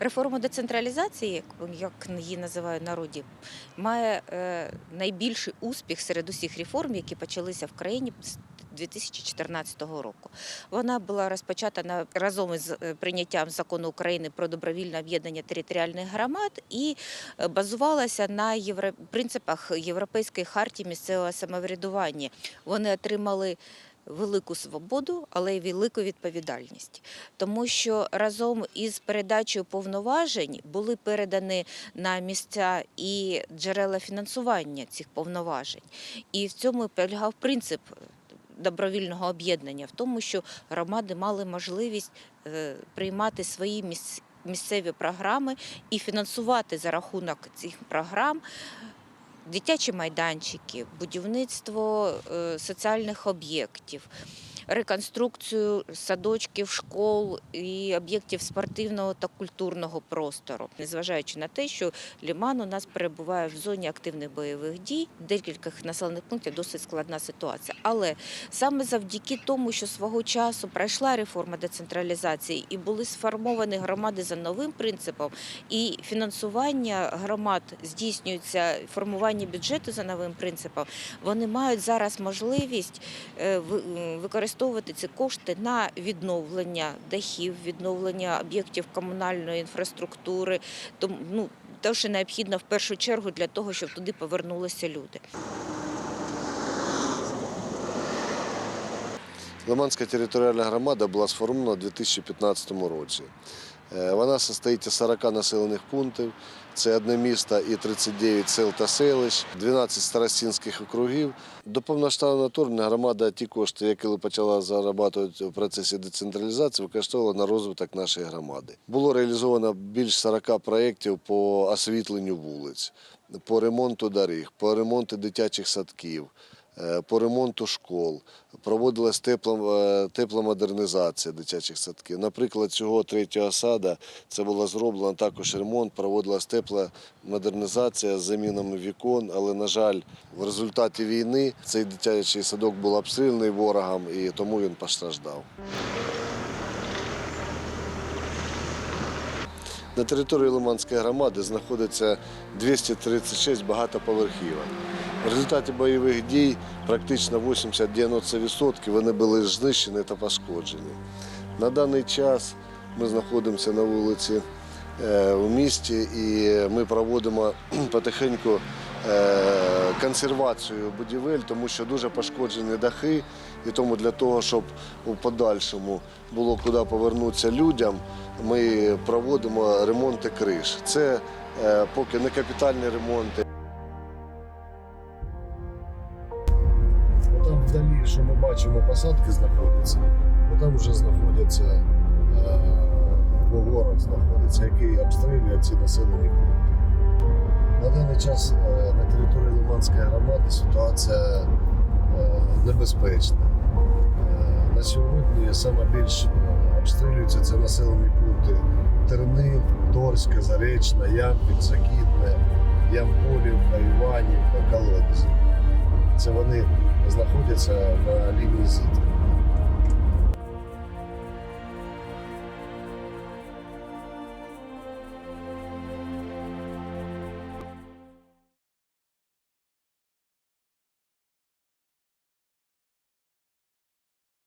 Реформа децентралізації, як її називають народі, має е, найбільший успіх серед усіх реформ, які почалися в країні з 2014 року. Вона була розпочата разом із е, прийняттям закону України про добровільне об'єднання територіальних громад і е, базувалася на принципах Європейської хартії місцевого самоврядування. Вони отримали велику свободу, але й велику відповідальність, тому що разом із передачею повноважень були передані на місця і джерела фінансування цих повноважень. І в цьому полягав принцип добровільного об'єднання, в тому, що громади мали можливість е, приймати свої місцеві програми і фінансувати за рахунок цих програм дитячі майданчики, будівництво е, соціальних об'єктів, реконструкцію садочків, школ і об'єктів спортивного та культурного простору, незважаючи на те, що Ліман у нас перебуває в зоні активних бойових дій, в декількох населених пунктів досить складна ситуація. Але саме завдяки тому, що свого часу пройшла реформа децентралізації і були сформовані громади за новим принципом, і фінансування громад здійснюється формування бюджету за новим принципом, вони мають зараз можливість е, ви- м, використовувати ці кошти на відновлення дахів, відновлення об'єктів комунальної інфраструктури. Ну те, що необхідно в першу чергу для того, щоб туди повернулися люди. Лиманська територіальна громада була сформована у 2015 році. Е, Вона состоїть із 40 населених пунктів. Це одне місто і 39 сел та селищ, 12 старостинських округів. До повноштабного вторгнення громада ті кошти, які почала зарабатувати в процесі децентралізації, використовувала на розвиток нашої громади. Було реалізовано більш 40 проєктів по освітленню вулиць, по ремонту доріг, по ремонту дитячих садків по ремонту школ, проводилась тепла, е, тепломодернізація дитячих садків. Наприклад, цього третього сада це було зроблено також ремонт, проводилась тепломодернізація з замінами вікон, але, на жаль, в результаті війни цей дитячий садок був обстріляний ворогом і тому він постраждав. На території Лиманської громади знаходиться 236 багатоповерхівок. В результаті бойових дій практично 80-90% вони були знищені та пошкоджені. На даний час ми знаходимося на вулиці е, у місті і ми проводимо потихеньку е, консервацію будівель, тому що дуже пошкоджені дахи. І тому для того, щоб у подальшому було куди повернутися людям, ми проводимо ремонти криш. Це е, поки не капітальні ремонти. Що ми бачимо, посадки знаходяться, там вже знаходяться е, ворог знаходиться, який обстрілює ці населені пункти. На даний час е, на території Лиманської громади ситуація е, небезпечна. На сьогодні саме більш е, обстрілюються це населені пункти Терни, Торська, Заречна, Ямпіль, Закітне, Ямполівка, Іванівка, Колодязь. Це вони знаходяться на лінії зіткнення.